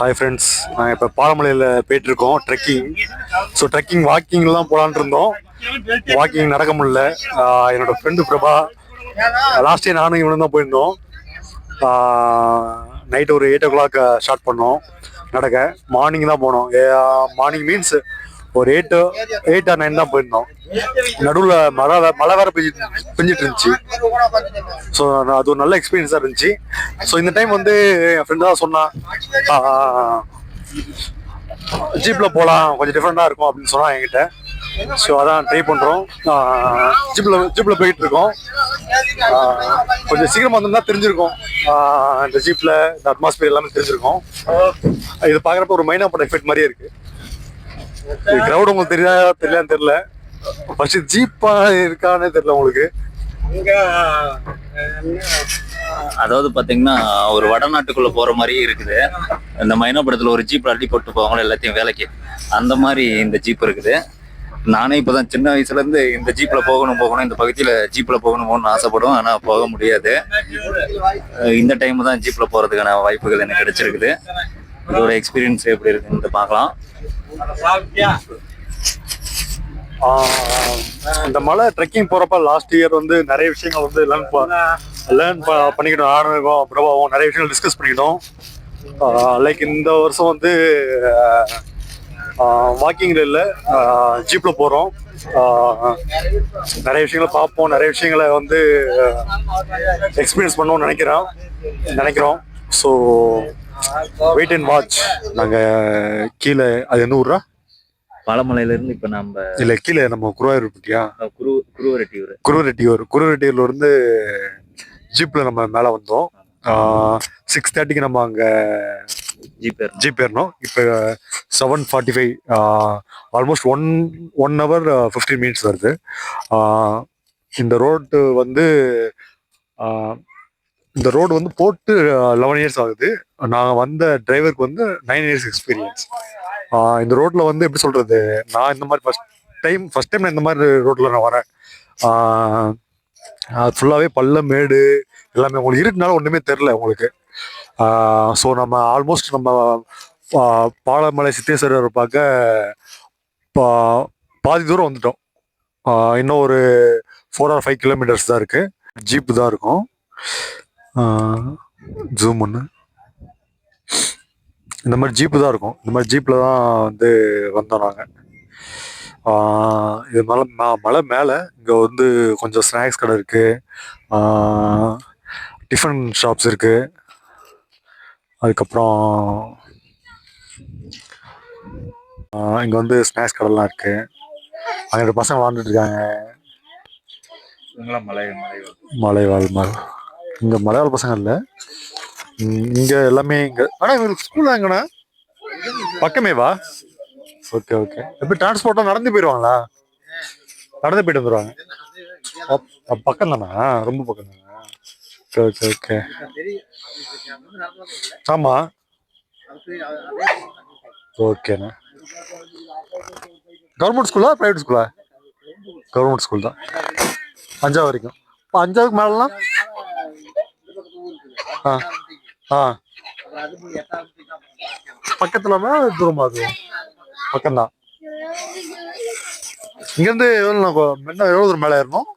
Hi friends நாங்கள் இப்போ பாலமலையில் போயிட்டு இருக்கோம் ட்ரெக்கிங் ஸோ ட்ரெக்கிங் வாக்கிங்லாம் போகலான்னு இருந்தோம். வாக்கிங் நடக்க முடியல. என்னோட ஃப்ரெண்டு பிரபா லாஸ்ட் டே நானும் இவனும் தான் போயிருந்தோம். நைட் ஒரு எயிட் ஓ கிளாக் ஸ்டார்ட் பண்ணோம் நடக்க. மார்னிங் தான் போனோம். மார்னிங் மீன்ஸ் ஒரு எயிட் எயிட் ஆர் நைன் தான் போயிருந்தோம். நடுவில் மழை மழை வேற பெஞ்சு பெஞ்சிட்டு இருந்துச்சு. ஸோ அது ஒரு நல்ல எக்ஸ்பீரியன்ஸாக இருந்துச்சு. ஸோ இந்த டைம் வந்து என் ஃப்ரெண்டு தான் சொன்னான் ஜீப்பில் போகலாம் கொஞ்சம் டிஃப்ரெண்ட்டாக இருக்கும் அப்படின்னு சொன்னான் என்கிட்ட. ஸோ அதான் ட்ரை பண்ணுறோம் ஜீப்பில் ஜீப்பில் போயிட்டு இருக்கோம். கொஞ்சம் சீக்கிரமாக வந்திருந்தா தெரிஞ்சிருக்கும். இந்த ஜீப்பில் இந்த அட்மாஸ்பியர் எல்லாமே தெரிஞ்சிருக்கும். இது பார்க்குறப்ப ஒரு மைனா படம் எஃபெக்ட் மாதிரியே இருக்குது கிரௌட் உங்களுக்கு தெரியா தெரியலான்னு தெரியல. ஃபர்ஸ்ட் ஜீப்பா இருக்கானே தெரியல உங்களுக்கு. அதாவது பாத்தீங்கன்னா ஒரு வடநாட்டுக்குள்ள போற மாதிரியே இருக்குது. இந்த மைனா படத்துல ஒரு ஜீப்ல அள்ளி போட்டு போவாங்க எல்லாத்தையும் வேலைக்கு. அந்த மாதிரி இந்த ஜீப் இருக்குது. நானே இப்பதான் சின்ன வயசுல இருந்து இந்த ஜீப்ல போகணும் போகணும் இந்த பகுதியில ஜீப்ல போகணும் போகணும்னு ஆசைப்படுவேன். ஆனா போக முடியாது. இந்த டைம் தான் ஜீப்ல போறதுக்கான வாய்ப்புகள் எனக்கு கிடைச்சிருக்குது. இதோட எக்ஸ்பீரியன்ஸ் எப்படி இருக்குன்னு பார்க்கலாம். இந்த மலை ட்ரெக்கிங் போறப்ப லாஸ்ட் இயர் வந்து நிறைய விஷயங்கள் வந்து லேர்ன் லேர்ன் பண்ணிக்கிட்டோம் ஆரம்பிக்கும் பிரபாவும் நிறைய விஷயங்கள் டிஸ்கஸ் பண்ணிக்கிட்டோம். லைக் இந்த வருஷம் வந்து வாக்கிங்ல இல்லை ஜீப்ல போறோம். ஆஹ் நிறைய விஷயங்களை பார்ப்போம் நிறைய விஷயங்களை வந்து எக்ஸ்பீரியன்ஸ் பண்ணுவோம்னு நினைக்கிறோம் நினைக்கிறோம். ஸோ வெயிட் அண்ட் வாட்ச் நாங்கள் கீழே அது என்ன ஊரா பாலமலையில இருந்து இப்ப நம்ம இல்லை கீழே நம்ம குருவாயூர்பட்டியா குரு குருவரெட்டியூர் குருவரெட்டியூர் குருவரெட்டியூர்ல இருந்து ஜீப்ல நம்ம மேல வந்தோம். சிக்ஸ் தேர்ட்டிக்கு நம்ம அங்க ஜீப். ஜீப் ஏறணும். இப்போ seven forty five almost one one hour fifteen minutes வருது. இந்த ரோடு வந்து இந்த ரோடு வந்து போட்டு லெவன் இயர்ஸ் ஆகுது. நான் வந்த டிரைவருக்கு வந்து நைன் இயர்ஸ் எக்ஸ்பீரியன்ஸ் இந்த ரோட்டில் வந்து எப்படி சொல்கிறது நான் இந்த மாதிரி ஃபஸ்ட் டைம் ஃபர்ஸ்ட் டைம் நான் இந்த மாதிரி ரோட்டில் நான் வரேன். அது ஃபுல்லாகவே பள்ளம் மேடு எல்லாமே உங்களுக்கு இருட்டுனால ஒன்றுமே தெரில உங்களுக்கு. ஸோ நம்ம ஆல்மோஸ்ட் நம்ம பாலமலை சித்தேஸ்வரர் பார்க்க பா- பாதி தூரம் வந்துட்டோம். இன்னும் ஒரு ஃபோர் ஆர் ஃபைவ் கிலோமீட்டர்ஸ் தான் இருக்குது ஜீப்பு தான் இருக்கும். ஜூம் ஒன்று இந்த மாதிரி ஜீப்பு தான் இருக்கும். இந்த மாதிரி ஜீப்பில் தான் வந்து வந்தோம் நாங்கள் இது மலை ம- மலை மேலே இங்கே வந்து கொஞ்சம் ஸ்நாக்ஸ் கடை இருக்கு. டிஃபன் ஷாப்ஸ் இருக்கு. அதுக்கப்புறம் இங்கே வந்து ஸ்நாக்ஸ் கடைலாம் இருக்கு. அங்கே ரெண்டு பசங்க விளாண்டுட்டு இருக்காங்க. மலை மலை மலைவாழ் மலை இங்கே மலையாள பசங்க இல்லை. இங்கே எல்லாமே இங்கே. ஆனால் இவங்களுக்கு ஸ்கூல் எங்கண்ணா? பக்கமே வா. ஓகே ஓகே எப்படி டிரான்ஸ்போர்ட்டாக நடந்து போயிடுவாங்களா நடந்து போயிட்டு வந்துடுவாங்க பக்கம் தானா? ரொம்ப பக்கம் தானா? ஓகே ஓகே ஓகே ஆமா. ஓகேண்ணா கவர்மெண்ட் ஸ்கூலா ப்ரைவேட் ஸ்கூலா கவர்மெண்ட் ஸ்கூல் தான். அஞ்சாவது வரைக்கும். இப்போ அஞ்சாவதுக்கு மேலாம் பக்கத்துலமா தூரமா அது? பக்கம்தான். இங்கேருந்து எவ்வளோ என்ன எவ்வளோ தூரம் மேலே ஏறணும்?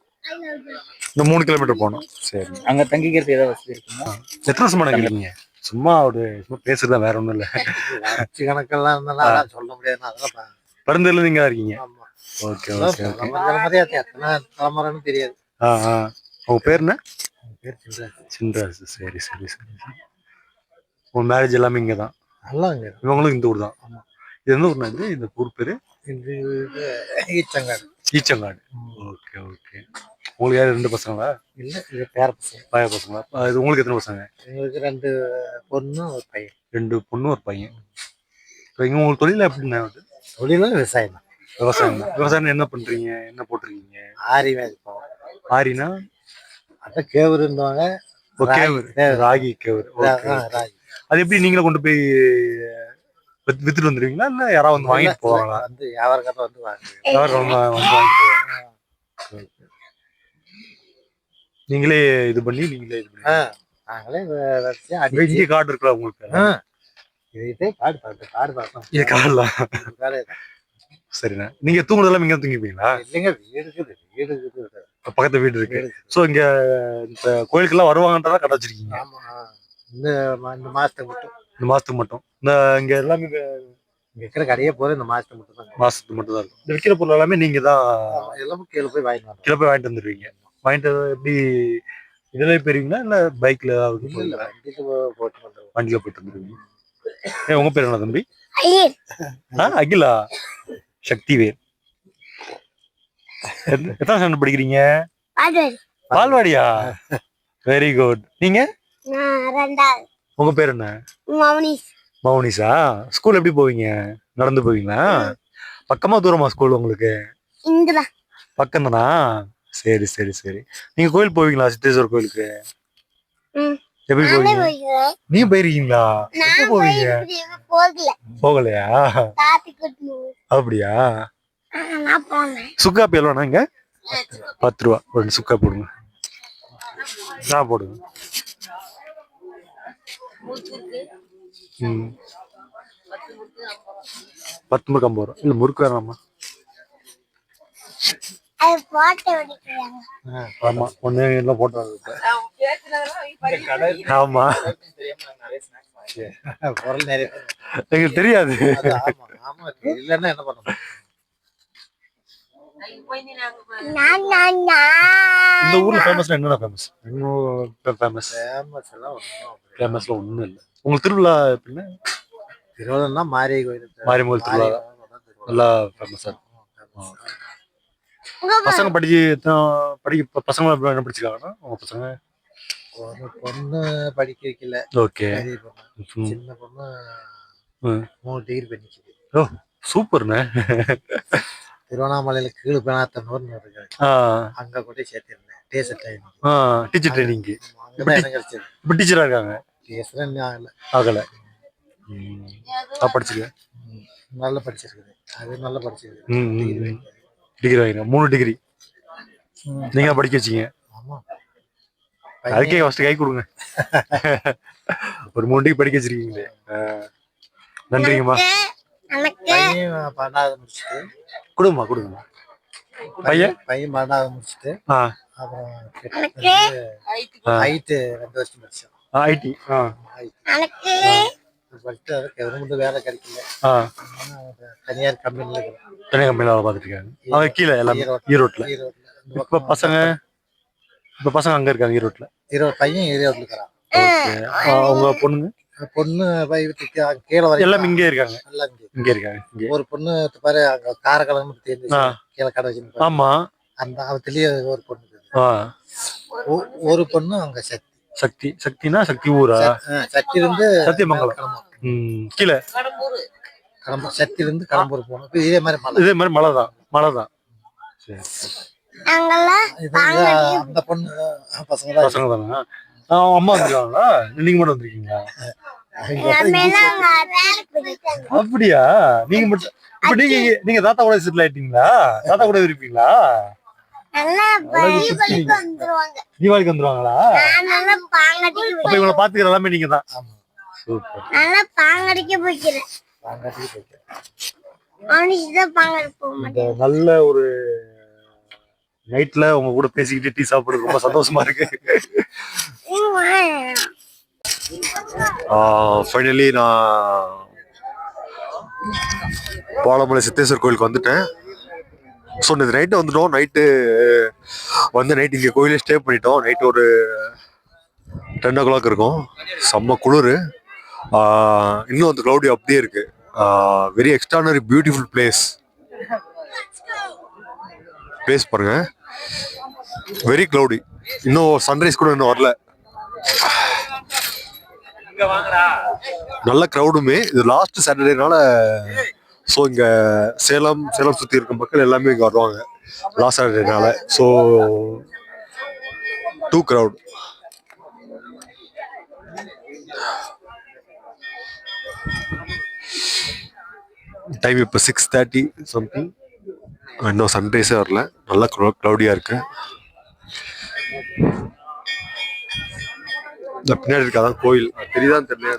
இந்த மூணு கிலோமீட்டர் போகணும். சரி. அங்க தங்கிக்கிறது ஏதாவது வசதி இருக்குமா? எத்தனை வருஷமா நினைக்கிறீங்க சும்மா ஒரு சும்மா பேசுறதா வேற ஒன்றும் இல்லை. அச்சு கணக்கெல்லாம் இருந்தாலும் சொல்ல முடியாது. அதெல்லாம் பருந்தில நீங்க இருக்கீங்க. ஓகே ஓகே எத்தனை தலைமுறைன்னு தெரியாது. ஆ ஆ. உங்க பேர் என்ன? சின்ராஜ் சரி சரி சரி சரி. உங்க மேரேஜ் எல்லாமே இங்கே தான் நல்லா அங்க இவங்களும் இந்த ஊர் தான் இது எந்த ஊர்னா இது? இந்த ஊர் பேரு? ஈச்சங்காடு. ஈச்சங்காடு. Okay okay. உங்களுக்கு யார் ரெண்டு பசங்களா? இல்ல இது பேர பசங்க. பையன் பசங்களா? இது உங்களுக்கு எத்தனை பசங்க? எங்களுக்கு ரெண்டு பொண்ணு ஒரு பையன். ரெண்டு பொண்ணு ஒரு பையன். இப்போ இங்கே உங்களுக்கு தொழில் எப்படின்னா வந்து தொழிலும் விவசாயம் தான் விவசாயம் தான் விவசாயம் என்ன பண்றீங்க? என்ன போட்டிருக்கீங்க? ஆரி வேலைப்போம் ஆரினா? அதான் கேவுரு. இருந்தவங்க ஓ, ராகி, கேவுரு. ராகி. அது எப்படி நீங்களே கொண்டு போய் வித்- வித்துட்டு வந்துருவீங்களா? இல்ல யாராவது வந்து வாங்கிட்டு போவாங்களா? வந்து வியாபாரக்காரர் வந்து வாங்க நீங்களே இது பண்ணி நீங்களே இது பண்ணி. நாங்களே இங்க கார்டு இருக்குல்ல உங்களுக்கு? இது காடு பார்த்தேன் காடு பார்த்தோம் இது காடலாம் காடு சரிண்ணா. நீங்க தூங்குறதெல்லாம் இங்க தூங்கிப்பீங்களா? இல்லைங்க வீடு இருக்குது வீடு இருக்குது. பக்கத்து வீடு இருக்கு. சோ இங்க இந்த கோயிலுக்கெல்லாம் வருவாங்கன்றதா கடை வச்சிருக்கீங்க ஆமா. இந்த இந்த மாசத்துக்கு மட்டும். இந்த மாசத்துக்கு மட்டும். இந்த இங்க எல்லாமே இருக்கிற கடையே போதும் இந்த மாசத்துக்கு மட்டும் தான். மாசத்துக்கு மட்டும் தான் இருக்கும். இந்த விற்கிற பொருள் எல்லாமே நீங்க தான் எல்லாமே கீழே போய் வாங்கிட்டு வரோம் கிலோ போய் வாங்கிட்டு வந்துருவீங்க. வாங்கிட்டு வந்து எப்படி இதுல போயிருவீங்களா? இல்ல பைக்ல போ- போட்டு வண்டியில போயிட்டு வந்துருவீங்க. உங்க பேர் என்ன தம்பி? ஆ அகிலா. சக்திவேல். எத்தனை ஸ்டாண்டர்ட் படிக்கிறீங்க? பால்வாடியா? வெரி குட் நீங்க? உங்க பேர் என்ன? மௌனிஸ் மௌனிஷா ஸ்கூல் எப்படி போவீங்க? நடந்து போவீங்களா? பக்கமா தூரமா ஸ்கூல் உங்களுக்கு? இங்கதான் பக்கம் தானா சரி சரி சரி. நீங்க கோயில் போவீங்களா? சித்தேஸ்வரர் கோயிலுக்கு. எப்படி போவீங்க? நீங்க போயிருக்கீங்களா? எப்ப போவீங்க? போகலையா? அப்படியா? நான் போனேன் சுக்கா எவ்வளோண்ணா இங்க? பத்து ரூபா. ஒரு ரெண்டு சுக்கா போடுங்க. நான் போடுங்க ம். பத்து முறுக்கு ஐம்பது ரூபா. இல்லை முறுக்கு வேணாமா? ஆமா. ஒண்ணு எல்லாம் போட்டு ஆமா. தெரியாது அது ஆமா ஆமா இல்லைன்னா என்ன பண்ண முடியும்? நான் நான் நான் இந்த ஊர்ல ஃபேமஸ்னா என்னென்ன ஃபேமஸ் ஃபேமஸ் ஃபேமஸ் எல்லாம். ஃபேமஸ்ல ஒண்ணும் இல்லை. உங்களுக்கு திருவிழா எப்படின்னா? திருவள்ளம்னா மாரி கோயில் மாரியம்மன் திருவிழா. நல்லா ஃபேமஸா இருக்கும். பசங்க படிச்சு படிக்க பசங்க என்ன படிச்சிருக்காங்கன்னா உங்க பசங்க? ஒரு பொண்ணு படிக்க வைக்கல. ஓகே சின்ன பொண்ணு ம். மூணு டிகிரி பண்ணிக்குது சூப்பர்ண்ணே திருவண்ணாமலையில கீழ் பெணாத்தனூர்னு இருக்கு. அங்க கூட சேர்த்திருந்தேன். டேசர் ஆ டீச்சர் கிடைச்சது இப்போ டீச்சரா இருக்காங்க? டேசர் ஆகல. ஆகல. ம். நான் படிச்சிருக்கேன். நல்லா படிச்சிருக்குது. அது நல்லா படிச்சிருக்கு. டிகிரி வாங்கினேன் மூணு டிகிரி. நீங்க படிக்க வச்சீங்க? ஆமா. அதுக்கே ஃபர்ஸ்ட் கை கொடுங்க. ஒரு மூணு டிகிரி படிக்க வச்சிருக்கீங்களே. நன்றிங்கம்மா. பன்னெண்டாவது முடிச்சுட்டு கொடுங்கம்மா கொடுங்கம்மா பையன்? பையன் பன்னெண்டாவது முடிச்சுட்டு ஆ. அப்புறம் ஆ. ஹைட்டு ரெண்டு வருஷம் படிச்சோம் ஐடி கவர்மெண்ட் வேலை கிடைக்கல. தனியார் கம்பெனில இருக்கிறேன் தனி கம்பெனியில் வேலை பார்த்துட்டு இருக்காங்க அவங்க கீழே எல்லாமே ஈரோட்ல. இப்போ பசங்க இப்போ பசங்க அங்க இருக்காங்க ஈரோட்ல ஈரோடு பையன் ஈரோட்ல இருக்கிறான். ஓகே. உங்க பொண்ணுங்க? பொண்ணு கீழே வரைக்கும் எல்லாமே இங்கே இருக்காங்க. நல்லா இங்க. இங்கே இருக்காங்க. இங்கே. ஒரு பொண்ணு பாரு அங்க காரக்கிழமை தெரிஞ்சு. கீழே கடை வச்சு ஆமா. அந்த அவத்திலேயே ஒரு பொண்ணு ஒரு பொண்ணு அங்க சக்தி. சக்தி சக்தினா சக்தி ஊரா? சக்தி இருந்து சத்தியமங்கலம். கீழே. கடம்பூர். சக்தி இருந்து கடம்பூர் இப்ப இதே மாதிரி மலை. இதே மாதிரி மழை தான் மழை தான். அந்த பொண்ணு பசங்க தான் பசங்க தானே? அம்மா வந்துருக்காங்களா? நீங்க மட்டும் வந்திருக்கீங்களா? போயிட்டாங்க அப்படியா? நீங்க மட்டும் இப்ப நீங்க நீங்க தாத்தா கூட செட்டில் ஆயிட்டீங்களா? தாத்தா கூட இருப்பீங்களா? நல்லா தீபாவளிக்கு வந்துருவாங்க. தீபாவளிக்கு வந்துருவாங்களா? நல்லா அப்ப இவங்களை பாத்துக்கிற எல்லாமே நீங்க தான் ஆமா. சூப்பர். நல்லா பாங்கடிக்க போய்க்கிறேன். பாங்காட்டி போயிட்டு அவனுக்கு தான் பாங்கடிக்க போக மாட்டேன் இந்த நல்ல ஒரு நைட்ல உங்க கூட பேசிக்கிட்டு டீ சாப்பிடுறது ரொம்ப சந்தோஷமா இருக்கு. ஃபைனலி நான் பாலமலை சித்தேஸ்வர் கோயிலுக்கு வந்துட்டேன். ஸோ நேற்று நைட்டு வந்துட்டோம். நைட்டு வந்து நைட் இங்கே கோயிலே ஸ்டே பண்ணிட்டோம். நைட்டு ஒரு டென் ஓ கிளாக் இருக்கும். செம்ம குளிர். இன்னும் அந்த க்ளௌடி அப்படியே இருக்கு. Very extraordinary beautiful place place பாருங்க. வெரி க்ளௌடி இன்னும் சன்ரைஸ் கூட இன்னும் வரல. நல்ல க்ரௌடுமே இது லாஸ்ட் சாட்டர்டேனால ஸோ இங்க சேலம் சேலம் சுத்தி இருக்க மக்கள் எல்லாமே இங்க வருவாங்க. லாஸ்ட் சாட்டர்டேனால ஸோ டூ க்ரௌட் டைம் இப்போ சிக்ஸ் தேர்ட்டி சம்திங் இன்னும் சன்ரைஸே வரல. நல்லா க்ளௌடியாக இருக்கு. இந்த பின்னாடி இருக்காதான் கோயில். அது தெரியுதான்னு தெரியல.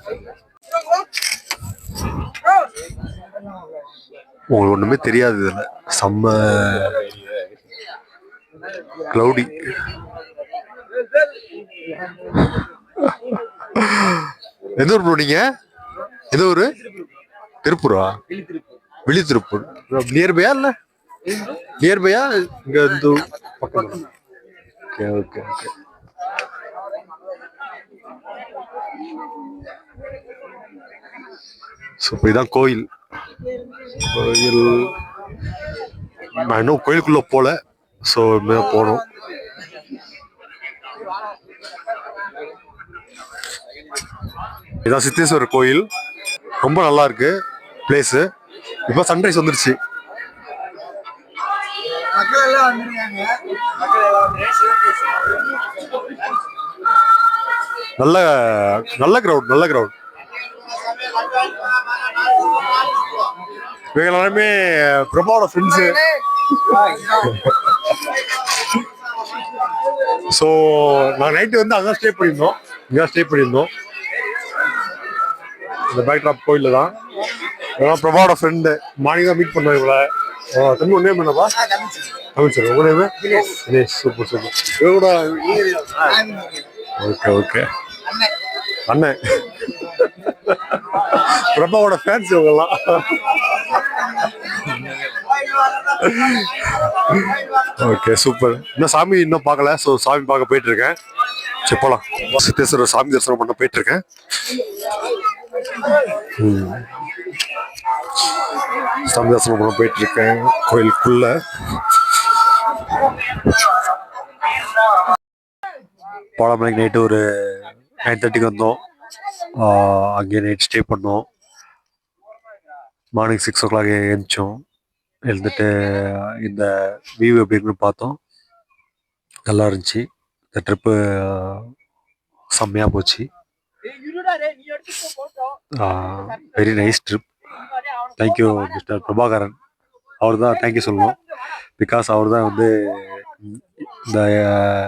உங்களுக்கு ஒண்ணுமே தெரியாது இதுல. செம்ம க்ளௌடி எந்த ஊர் bro நீங்க? எந்த ஊரு? திருப்பூரா? விழி திருப்பூர் நியர்பையா இல்ல? நியர்பையா இங்க இந்த பக்கம்? ஓகே ஓகே ஓகே ஸோ இப்போ இதான் கோயில். கோயில் நான் இன்னும் கோயிலுக்குள்ள போல. ஸோ போகணும். இதான் சித்தேஸ்வரர் கோயில். ரொம்ப நல்லா இருக்கு பிளேஸு இப்போ சன்ரைஸ் வந்துருச்சு. நல்ல நல்ல கிரவுட் நல்ல கிரவுட் இவங்க எல்லாருமே பிரபாவோட ஃப்ரெண்ட்ஸு ஸோ நான் நைட்டு வந்து அங்கே ஸ்டே பண்ணியிருந்தோம். இங்கே ஸ்டே பண்ணியிருந்தோம். இந்த பேக் ட்ராப் கோயிலில் தான். இதெல்லாம் பிரபாவோட ஃப்ரெண்டு மார்னிங் தான் மீட் பண்ணோம் பண்ணப்பா தமிழ் சார் உங்க நேம் தினேஷ் சூப்பர் சூப்பர் இவங்க ஓகே ஓகே. அண்ணன் பிரபாவோட ஃபேன்ஸ் இவங்கெல்லாம். ஓகே சூப்பர் இன்னும் சாமி இன்னும் பார்க்கல. ஸோ சாமி பார்க்க போயிட்டு இருக்கேன் சரி போலாம். சித்தேஸ்வரர் சாமி தரிசனம் பண்ண போயிட்டு இருக்கேன் ம். சாமி தரிசனம் போயிட்டு இருக்கேன் கோயிலுக்குள்ள. பாலமலைக்கு நைட்டு ஒரு நைன் தேர்ட்டிக்கு வந்தோம். அங்கே அங்கேயே நைட் ஸ்டே பண்ணோம். மார்னிங் சிக்ஸ் ஓ கிளாக் எழுந்திச்சோம் எழுந்துட்டு இந்த வியூ எப்படி இருக்குன்னு பார்த்தோம். நல்லா இருந்துச்சு. இந்த ட்ரிப்பு செம்மையாக போச்சு. Very nice trip thank you mister Prabhakaran அவர் தான் தேங்க்யூ சொல்லணும். பிகாஸ் அவர் தான் வந்து இந்த uh,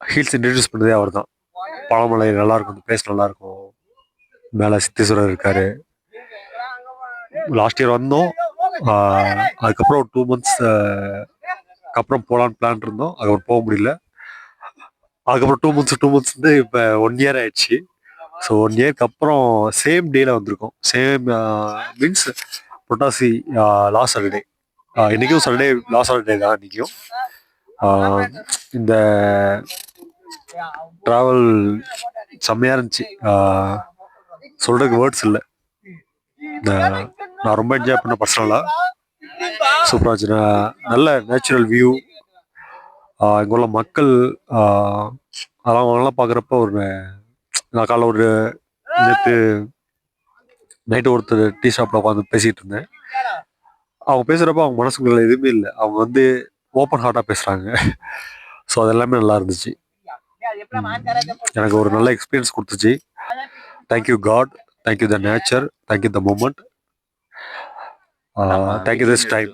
ஹீல்ஸ் இன்ட்ரடியூஸ் பண்ணதே அவர் தான் பழமலை நல்லாயிருக்கும் இந்த பிளேஸ் நல்லாயிருக்கும் மேலே சித்தேஸ்வரர் இருக்கார். லாஸ்ட் இயர் வந்தோம். அதுக்கப்புறம் ஒரு டூ மந்த்ஸ் அப்புறம் போகலான்னு பிளான் இருந்தோம். அதுக்கப்புறம் போக முடியல. அதுக்கப்புறம் டூ மந்த்ஸ் டூ மந்த்ஸ் வந்து இப்போ ஒன் இயர் ஆயிடுச்சு. ஸோ ஒன் இயர்க்கு அப்புறம் சேம் டேல வந்திருக்கோம். சேம் மீன்ஸ் uh, புரட்டாசி லாஸ்ட் சாட்டர்டே இன்றைக்கும் சாட்டர்டே லாஸ்ட் சாட்டர்டே தான் இன்னைக்கும். Uh, இந்த ட்ராவல் செம்மையாக இருந்துச்சு. சொல்கிறதுக்கு சொல்றதுக்கு வேர்ட்ஸ் இல்லை. நான் ரொம்ப என்ஜாய் பண்ண பர்சனலாக சூப்பராக இருந்துச்சு. நல்ல நேச்சுரல் வியூ இங்கே உள்ள மக்கள் அதெல்லாம் அவங்களாம் பார்க்குறப்ப ஒரு நான் காலைல ஒரு நேற்று நைட்டு ஒருத்தர் டீ ஷாப்பில் உட்காந்து பேசிகிட்டு இருந்தேன். அவங்க பேசுகிறப்ப அவங்க மனசுக்குள்ள எதுவுமே இல்லை. அவங்க வந்து ஓப்பன் ஹார்ட்டாக பேசுகிறாங்க ஸோ அது எல்லாமே நல்லா இருந்துச்சு. எனக்கு ஒரு நல்ல எக்ஸ்பீரியன்ஸ் கொடுத்துச்சு. Thank you god thank you the nature thank you the moment thank you this time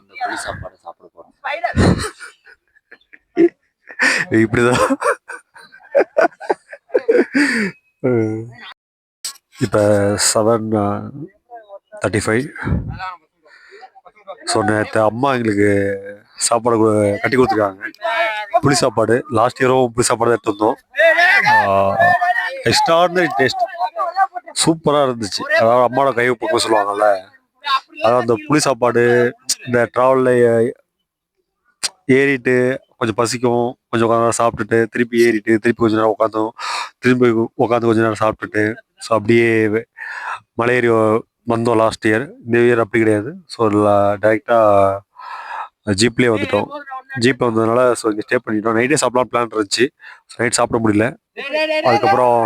இப்படிதான். இப்போ செவன் தேர்ட்டி ஃபைவ் ஸோ நேற்று அம்மா எங்களுக்கு சாப்பாடு கட்டி கொடுத்துருக்காங்க. புளி சாப்பாடு. லாஸ்ட் இயரும் புளி சாப்பாடு தான் எடுத்து வந்தோம். எக்ஸ்ட்ராடினரி டேஸ்ட் சூப்பராக இருந்துச்சு. அதாவது அம்மாவோட கை பக்கம் சொல்லுவாங்கல்ல. அதாவது அந்த புளி சாப்பாடு இந்த ட்ராவலில் ஏறிட்டு கொஞ்சம் பசிக்கும். கொஞ்சம் உட்காந்து சாப்பிட்டுட்டு திருப்பி ஏறிட்டு திருப்பி கொஞ்ச நேரம் உட்காந்தோம் திரும்பி உட்காந்து கொஞ்ச நேரம் சாப்பிட்டுட்டு ஸோ அப்படியே மலை ஏறி வந்தோம் லாஸ்ட் இயர் இந்த இயர் அப்படி கிடையாது. ஸோ டைரெக்டாக ஜீப்லேயே வந்துட்டோம். ஜீப் வந்ததுனால ஸோ இங்கே ஸ்டே பண்ணிட்டோம். நைட்டே சாப்பிடலாம் பிளான் இருந்துச்சு. நைட் சாப்பிட முடியல. அதுக்கப்புறம்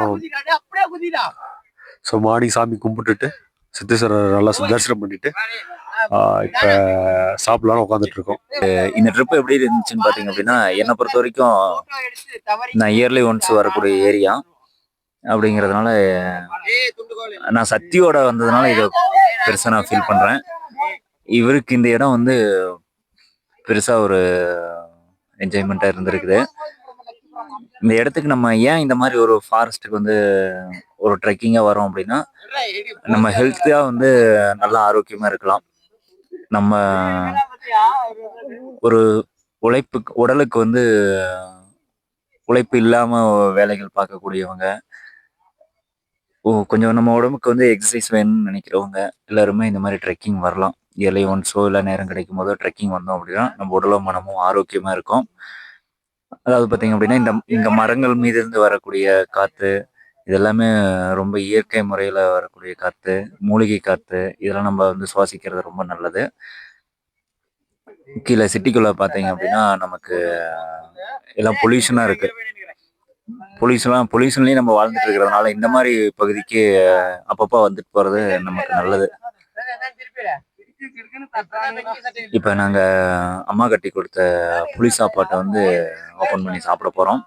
ஸோ மார்னிங் சாமி கும்பிட்டுட்டு சித்தேஸ்வரர் நல்லா தரிசனம் பண்ணிட்டு இப்போ சாப்பிடலாம்னு உட்காந்துட்டு இருக்கோம் இந்த ட்ரிப் எப்படி இருந்துச்சுன்னு பார்த்தீங்க அப்படின்னா என்னை பொறுத்த வரைக்கும் நான் இயர்லி ஒன்ஸ் வரக்கூடிய ஏரியா அப்படிங்கிறதுனால நான் சக்தியோட வந்ததுனால இதை பெருசாக நான் ஃபீல் பண்ணுறேன் இவருக்கு இந்த இடம் வந்து பெருசாக ஒரு என்ஜாய்மெண்ட்டாக இருந்திருக்குது. இந்த இடத்துக்கு நம்ம ஏன் இந்த மாதிரி ஒரு ஃபாரஸ்ட்டுக்கு வந்து ஒரு ட்ரெக்கிங்காக வரோம் அப்படின்னா நம்ம ஹெல்த்தியாக வந்து நல்லா ஆரோக்கியமாக இருக்கலாம். நம்ம ஒரு உழைப்புக்கு உடலுக்கு வந்து உழைப்பு இல்லாம வேலைகள் பார்க்கக்கூடியவங்க. ஓ கொஞ்சம் நம்ம உடம்புக்கு வந்து எக்ஸசைஸ் வேணும்னு நினைக்கிறவங்க எல்லாருமே இந்த மாதிரி ட்ரெக்கிங் வரலாம். இயர்லி ஒன்ஸோ இல்லை நேரம் கிடைக்கும் போதோ ட்ரெக்கிங் வந்தோம் அப்படின்னா நம்ம உடலும் மனமும் ஆரோக்கியமா இருக்கும். அதாவது பார்த்தீங்க அப்படின்னா இந்த இங்கே மரங்கள் மீது இருந்து வரக்கூடிய காற்று இதெல்லாமே ரொம்ப இயற்கை முறையில் வரக்கூடிய காற்று மூலிகை காற்று இதெல்லாம் நம்ம வந்து சுவாசிக்கிறது ரொம்ப நல்லது. கீழே சிட்டிக்குள்ளே பார்த்தீங்க அப்படின்னா நமக்கு எல்லாம் பொல்யூஷனாக இருக்குது பொல்யூஷன்லாம் பொல்யூஷன்லேயும் நம்ம வாழ்ந்துட்டு இருக்கிறதுனால இந்த மாதிரி பகுதிக்கு அப்பப்போ வந்துட்டு போகிறது நமக்கு நல்லது. இப்போ நாங்கள் அம்மா கட்டி கொடுத்த புளி சாப்பாட்டை வந்து ஓப்பன் பண்ணி சாப்பிட போகிறோம்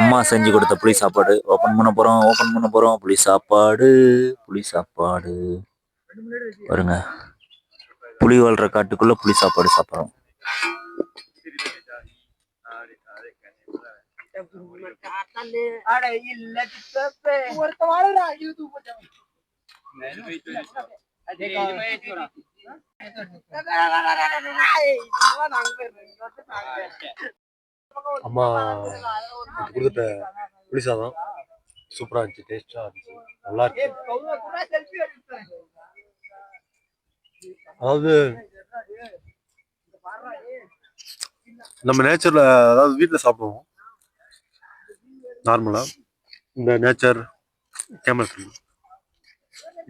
அம்மா செஞ்சு கொடுத்த புளி சாப்பாடு. ஓப்பன் பண்ண போகிறோம் ஓப்பன் பண்ண போகிறோம் புளி சாப்பாடு புளி சாப்பாடு. பாருங்க. புளி வாழ்ற காட்டுக்குள்ள புளி சாப்பாடு சாப்பிட்றோம். அம்மா நேத்து கொடுத்துட்ட புளி சாதம் சூப்பரா இருந்துச்சு டேஸ்டா இருந்துச்சு. நல்லா இருக்கு. அதாவது நம்ம நேச்சர்ல அதாவது வீட்ல சாப்பிடுவோம். நார்மலா இந்த நேச்சர் கேமரா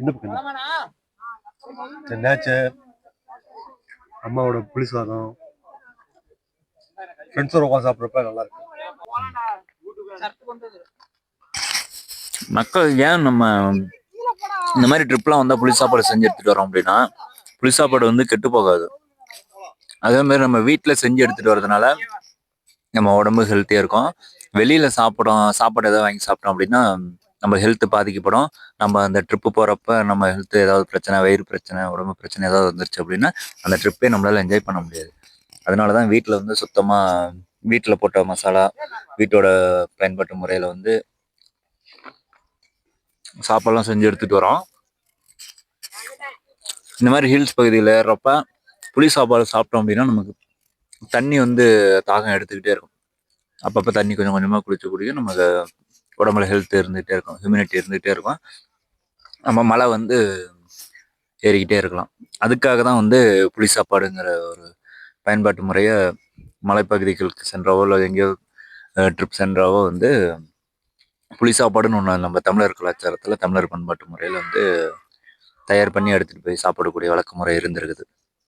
இந்த பக்கம். இந்த நேச்சர் அம்மாவோட புளி சாதம் ஃப்ரெண்ட்ஸோட உட்காந்து சாப்பிட்றப்ப நல்லா இருக்கும் மக்கள் ஏன் நம்ம இந்த மாதிரி ட்ரிப்லாம் வந்தால் புளி சாப்பாடு செஞ்சு எடுத்துட்டு வரோம் அப்படின்னா புளி சாப்பாடு வந்து கெட்டு போகாது. அதே மாதிரி நம்ம வீட்டில் செஞ்சு எடுத்துட்டு வரதுனால நம்ம உடம்பு ஹெல்த்தியாக இருக்கும். வெளியில் சாப்பிடும் சாப்பாடு ஏதாவது வாங்கி சாப்பிட்டோம் அப்படின்னா நம்ம ஹெல்த்து பாதிக்கப்படும். நம்ம அந்த ட்ரிப்பு போகிறப்ப நம்ம ஹெல்த்து ஏதாவது பிரச்சனை வயிறு பிரச்சனை உடம்பு பிரச்சனை ஏதாவது வந்துருச்சு அப்படின்னா அந்த ட்ரிப்பே நம்மளால் என்ஜாய் பண்ண முடியாது. அதனால தான் வீட்டில் வந்து சுத்தமா வீட்டில் போட்ட மசாலா வீட்டோட பயன்பாட்டு முறையில வந்து சாப்பாடுலாம் செஞ்சு எடுத்துட்டு வரோம். இந்த மாதிரி ஹில்ஸ் பகுதியில் ஏறுறப்ப புளி சாப்பாடு சாப்பிட்டோம் அப்படின்னா நமக்கு தண்ணி வந்து தாகம் எடுத்துக்கிட்டே இருக்கும். அப்பப்போ தண்ணி கொஞ்சம் கொஞ்சமாக குடிச்சு குடிக்க நமக்கு உடம்புல ஹெல்த் இருந்துகிட்டே இருக்கும் ஹியூமினிட்டி இருந்துகிட்டே இருக்கும். நம்ம மழை வந்து ஏறிக்கிட்டே இருக்கலாம். அதுக்காக தான் வந்து புளி சாப்பாடுங்கிற ஒரு பயன்பாட்டு முறையை மலைப்பகுதிகளுக்கு சென்றவோ இல்லை எங்கேயோ ட்ரிப் சென்றவோ வந்து புளி சாப்பாடுன்னு ஒன்று நம்ம தமிழர் கலாச்சாரத்தில் தமிழர் பண்பாட்டு முறையில் வந்து தயார் பண்ணி எடுத்துகிட்டு போய் சாப்பிடக்கூடிய வழக்கு முறை இருந்திருக்குது.